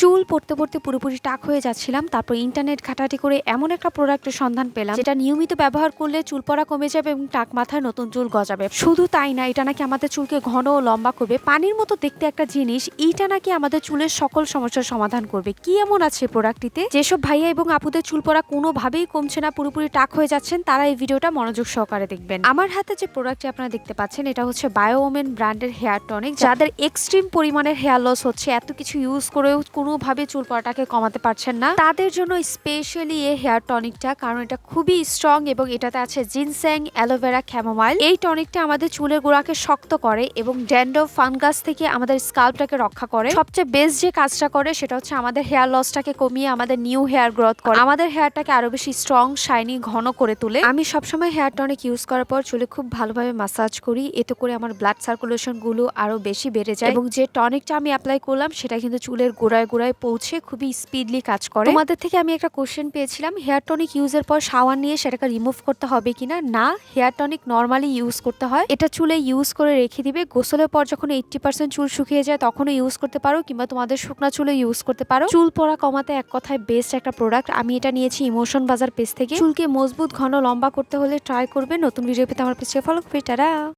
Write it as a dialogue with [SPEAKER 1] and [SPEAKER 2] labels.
[SPEAKER 1] চুল পড়তে পড়তে পুরোপুরি টাক হয়ে যাচ্ছিলাম, তারপর ইন্টারনেট ঘাটাটি করে এমন একটা প্রোডাক্টের সন্ধান পেলাম, যেটা নিয়মিত ব্যবহার করলে চুল পড়া কমে যাবে এবং টাক মাথায় নতুন চুল গজাবে। শুধু তাই না, এটা নাকি আমাদের চুলকে ঘন ও লম্বা করবে। পানির মতো দেখতে একটা জিনিস, এইটা নাকি আমাদের চুলের সকল সমস্যার সমাধান করবে। কি এমন আছে প্রোডাক্টটিতে যেসব ভাইয়া এবং আপুদের চুল পড়া কোনোভাবেই কমছে না, পুরোপুরি টাক হয়ে যাচ্ছেন, তারা এই ভিডিওটা মনোযোগ সহকারে দেখবেন। আমার হাতে যে প্রোডাক্টটি আপনারা দেখতে পাচ্ছেন, এটা হচ্ছে বায়ো ওমেন ব্র্যান্ডের হেয়ার টনিক যাদের এক্সট্রিম পরিমাণের হেয়ার লস হচ্ছে, এত কিছু ইউজ করেও কোনোভাবে চুল পড়াটাকে কমাতে পারছেন না। তাদের জন্য স্পেশালি এই হেয়ার টনিকটা কারণ এটা খুবই স্ট্রং এবং এটাতে আছে জিনস্যাং অ্যালোভেরা ক্যামোমাইল এই টনিকটা আমাদের চুলের গোড়াকে শক্ত করে এবং ড্যান্ড্রফ ফানগাস থেকে আমাদের স্কাল্পটাকে রক্ষা করে। সবচেয়ে বেস্ট যে কাজটা করে সেটা হচ্ছে আমাদের হেয়ার লসটাকে কমিয়ে আমাদের নিউ হেয়ার গ্রোথ করে। আমাদের হেয়ারটাকে আরও বেশি স্ট্রং শাইনি ঘন করে তোলে। আমি সবসময় হেয়ার টনিক ইউজ করার পর চুলে খুব ভালোভাবে মাসাজ করি। এতে করে আমার ব্লাড সার্কুলেশনগুলো আরও বেশি বেড়ে যায়। এবং যে টনিকটা আমি অ্যাপ্লাই করলাম সেটা কিন্তু চুলের গোড়ায় গোড়ায় পৌঁছে খুবই স্পিডলি কাজ করে। তোমাদের থেকে আমি একটা কোশ্চেন পেয়েছিলাম হেয়ার টনিক ইউজের পর শাওয়ার নিয়ে সেটাকে রিমুভ করতে হবে কিনা? না হেয়ার টনিক নর্মালি ইউজ করতে হয়। এটা চুলে ইউজ করে রেখে দিবে। গোসলের পর যখন এইটটি পার্সেন্ট চুল শুকিয়ে যায়, তখনও ইউজ করতে পারো কিংবা তোমাদের শুকনা চুলে ইউজ করতে পারো। চুল পড়া কমাতে এক কথায় বেস্ট একটা প্রোডাক্ট আমি এটা নিয়েছি ইমোশন বাজার পেজ থেকে। চুলকে মজবুত, ঘন, লম্বা করতে হলে ট্রাই করবে। নতুন ভিডিও পেতে আমার পেজে ফলো করবে।